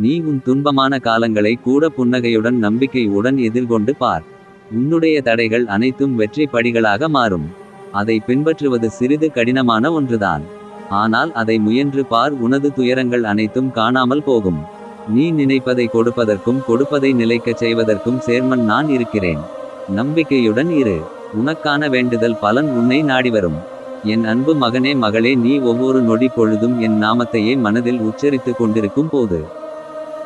நீ உன் துன்பமான காலங்களை கூட புன்னகையுடன் நம்பிக்கை உடன் எதிர்கொண்டு பார். உன்னுடைய தடைகள் அனைத்தும் வெற்றி படிகளாக மாறும். அதை பின்பற்றுவது சிறிது கடினமான ஒன்றுதான். ஆனால் அதை முயன்று பார் உனது துயரங்கள் அனைத்தும் காணாமல் போகும். நீ நினைப்பதை கொடுப்பதற்கும் கொடுப்பதை நிலைக்கச் செய்வதற்கும் சேர்மன் நான் இருக்கிறேன். நம்பிக்கையுடன் இரு. உனக்கான வேண்டுதல் பலன் உன்னை நாடி வரும். என் அன்பு மகனே மகளே நீ ஒவ்வொரு நொடி பொழுதும் என் நாமத்தையே மனதில் உச்சரித்துக் கொண்டிருக்கும் போது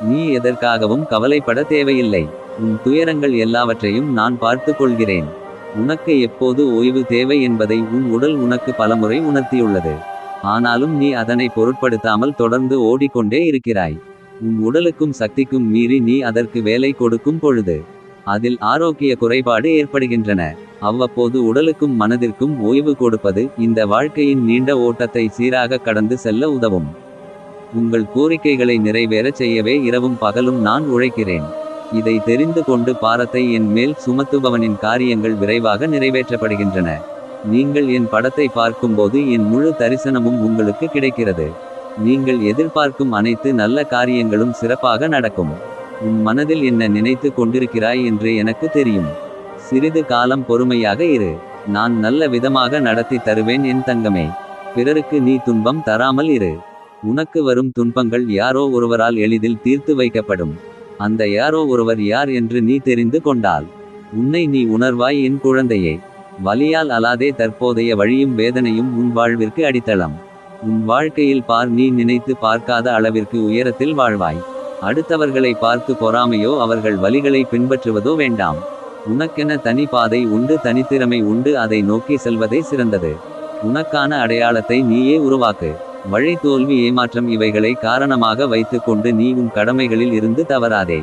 நீ எதற்காகவும் கவலைப்பட தேவையில்லை. உன் துயரங்கள் எல்லாவற்றையும் நான் பார்த்துக் கொள்கிறேன் உனக்கு எப்போது ஓய்வு தேவை என்பதை உன் உடல் உனக்கு பலமுறை உணர்த்தியுள்ளது. ஆனாலும் நீ அதனை பொருட்படுத்தாமல் தொடர்ந்து ஓடிக்கொண்டே இருக்கிறாய். உன் உடலுக்கும் சக்திக்கும் மீறி நீ அதற்கு வேலை கொடுக்கும் பொழுது அதில் ஆரோக்கிய குறைபாடு ஏற்படுகின்றன. அவ்வப்போது உடலுக்கும் மனதிற்கும் ஓய்வு கொடுப்பது இந்த வாழ்க்கையின் நீண்ட ஓட்டத்தை சீராக கடந்து செல்ல உதவும். உங்கள் கோரிக்கைகளை நிறைவேறச் செய்யவே இரவும் பகலும் நான் உழைக்கிறேன். இதை தெரிந்து கொண்டு பாரத்தை என் மேல் சுமத்துபவனின் காரியங்கள் விரைவாக நிறைவேற்றப்படுகின்றன. நீங்கள் என் படத்தை பார்க்கும்போது என் முழு தரிசனமும் உங்களுக்கு கிடைக்கிறது. நீங்கள் எதிர்பார்க்கும் அனைத்து நல்ல காரியங்களும் சிறப்பாக நடக்கும். உன் மனதில் என்ன நினைத்து கொண்டிருக்கிறாய் என்று எனக்கு தெரியும். சிறிது காலம் பொறுமையாக இரு. நான் நல்ல விதமாக நடத்தி தருவேன் என் தங்கமே. பிறருக்கு நீ துன்பம் தராமல் இரு. உனக்கு வரும் துன்பங்கள் யாரோ ஒருவரால் எளிதில் தீர்த்து வைக்கப்படும். அந்த யாரோ ஒருவர் யார் என்று நீ தெரிந்து கொண்டால் உன்னை நீ உணர்வாய் என் குழந்தையே. வலியால் அலாதே தற்போதைய வழியும் வேதனையும் உன் வாழ்விற்கு அடித்தளம். உன் வாழ்க்கையில் பார் நீ நினைத்து பார்க்காத அளவிற்கு உயரத்தில் வாழ்வாய். அடுத்தவர்களை பார்த்து பொறாமையோ அவர்கள் வழிகளை பின்பற்றுவதோ வேண்டாம். உனக்கென தனி பாதை உண்டு தனித்திறமை உண்டு அதை நோக்கி செல்வதே சிறந்தது. உனக்கான அடையாளத்தை நீயே உருவாக்கு. வழி தோல்வி ஏமாற்றம் இவைகளை காரணமாக வைத்துக்கொண்டு நீ உன் கடமைகளில் இருந்து தவறாதே.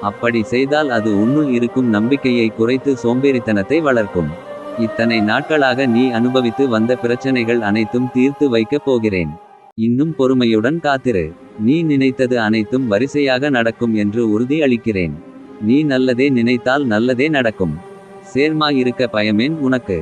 அப்படி செய்தால் அது உன்னுள் இருக்கும் நம்பிக்கையை குறைத்து சோம்பேறித்தனத்தை வளர்க்கும். இத்தனை நாட்களாக நீ அனுபவித்து வந்த பிரச்சனைகள் அனைத்தும் தீர்த்து வைக்கப் போகிறேன். இன்னும் பொறுமையுடன் காத்திரு. நீ நினைத்தது அனைத்தும் வரிசையாக நடக்கும் என்று உறுதி அளிக்கிறேன். நீ நல்லதே நினைத்தால் நல்லதே நடக்கும். சேர்மா இருக்க பயமேன் உனக்கு.